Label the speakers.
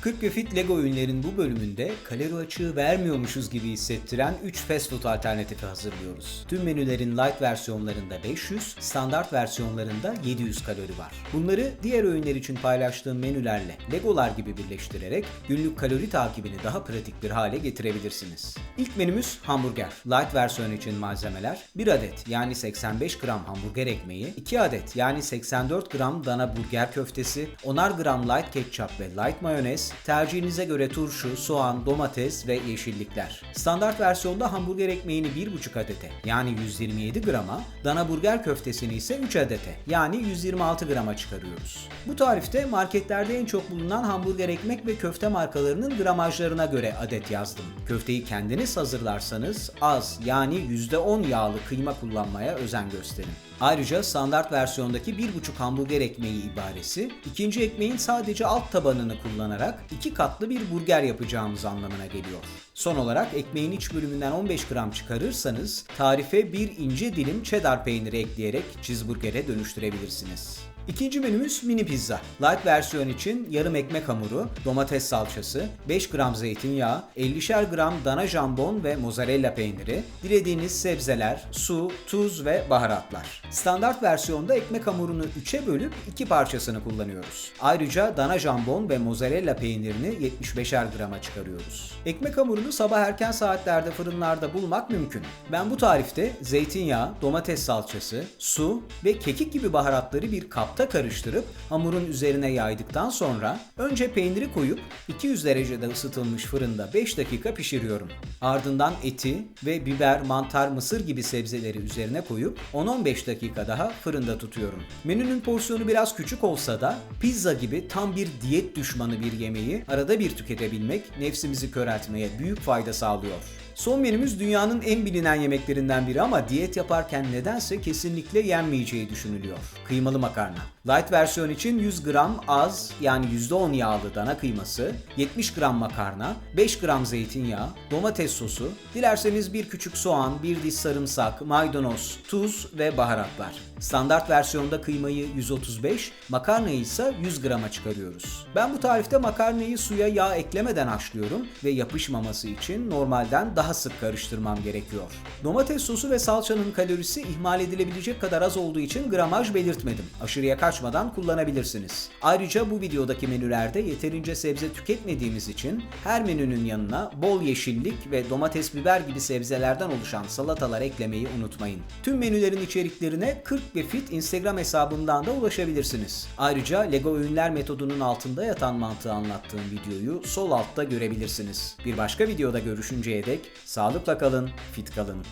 Speaker 1: 40 ve Fit Lego ürünlerin bu bölümünde kalori açığı vermiyormuşuz gibi hissettiren 3 fast food alternatifi hazırlıyoruz. Tüm menülerin light versiyonlarında 500, standart versiyonlarında 700 kalori var. Bunları diğer öğünler için paylaştığım menülerle Legolar gibi birleştirerek günlük kalori takibini daha pratik bir hale getirebilirsiniz. İlk menümüz hamburger. Light versiyon için malzemeler 1 adet yani 85 gram hamburger ekmeği, 2 adet yani 84 gram dana burger köftesi, 10'ar gram light ketçap ve light mayonez, tercihinize göre turşu, soğan, domates ve yeşillikler. Standart versiyonda hamburger ekmeğini 1,5 adete yani 127 grama, dana burger köftesini ise 3 adete yani 126 grama çıkarıyoruz. Bu tarifte marketlerde en çok bulunan hamburger ekmek ve köfte markalarının gramajlarına göre adet yazdım. Köfteyi kendiniz hazırlarsanız az yani %10 yağlı kıyma kullanmaya özen gösterin. Ayrıca standart versiyondaki 1,5 hamburger ekmeği ibaresi, ikinci ekmeğin sadece alt tabanını kullanarak iki katlı bir burger yapacağımız anlamına geliyor. Son olarak ekmeğin iç bölümünden 15 gram çıkarırsanız tarife bir ince dilim cheddar peyniri ekleyerek cheeseburger'e dönüştürebilirsiniz. İkinci menümüz mini pizza. Light versiyon için yarım ekmek hamuru, domates salçası, 5 gram zeytinyağı, 50'şer gram dana jambon ve mozzarella peyniri, dilediğiniz sebzeler, su, tuz ve baharatlar. Standart versiyonda ekmek hamurunu 3'e bölüp iki parçasını kullanıyoruz. Ayrıca dana jambon ve mozzarella peynirini 75'er grama çıkarıyoruz. Ekmek hamurunu sabah erken saatlerde fırınlarda bulmak mümkün. Ben bu tarifte zeytinyağı, domates salçası, su ve kekik gibi baharatları bir kapta karıştırıp hamurun üzerine yaydıktan sonra önce peyniri koyup 200 derecede ısıtılmış fırında 5 dakika pişiriyorum. Ardından eti ve biber, mantar, mısır gibi sebzeleri üzerine koyup 10-15 dakika daha fırında tutuyorum. Menünün porsiyonu biraz küçük olsa da pizza gibi tam bir diyet düşmanı bir yemeği arada bir tüketebilmek nefsimizi köreltmeye büyük fayda sağlıyor. Son menümüz dünyanın en bilinen yemeklerinden biri ama diyet yaparken nedense kesinlikle yenmeyeceği düşünülüyor. Kıymalı makarna. Light versiyon için 100 gram az yani %10 yağlı dana kıyması, 70 gram makarna, 5 gram zeytinyağı, domates sosu, dilerseniz bir küçük soğan, bir diş sarımsak, maydanoz, tuz ve baharatlar. Standart versiyonda kıymayı 135, makarnayı ise 100 grama çıkarıyoruz. Ben bu tarifte makarnayı suya yağ eklemeden haşlıyorum ve yapışmaması için normalden daha sık karıştırmam gerekiyor. Domates sosu ve salçanın kalorisi ihmal edilebilecek kadar az olduğu için gramaj belirtmedim. Aşırıya kaçmadan kullanabilirsiniz. Ayrıca bu videodaki menülerde yeterince sebze tüketmediğimiz için her menünün yanına bol yeşillik ve domates biber gibi sebzelerden oluşan salatalar eklemeyi unutmayın. Tüm menülerin içeriklerine 40 ve Fit Instagram hesabından da ulaşabilirsiniz. Ayrıca Lego öğünler metodunun altında yatan mantığı anlattığım videoyu sol altta görebilirsiniz. Bir başka videoda görüşünceye dek sağlıkla kalın, fit kalın.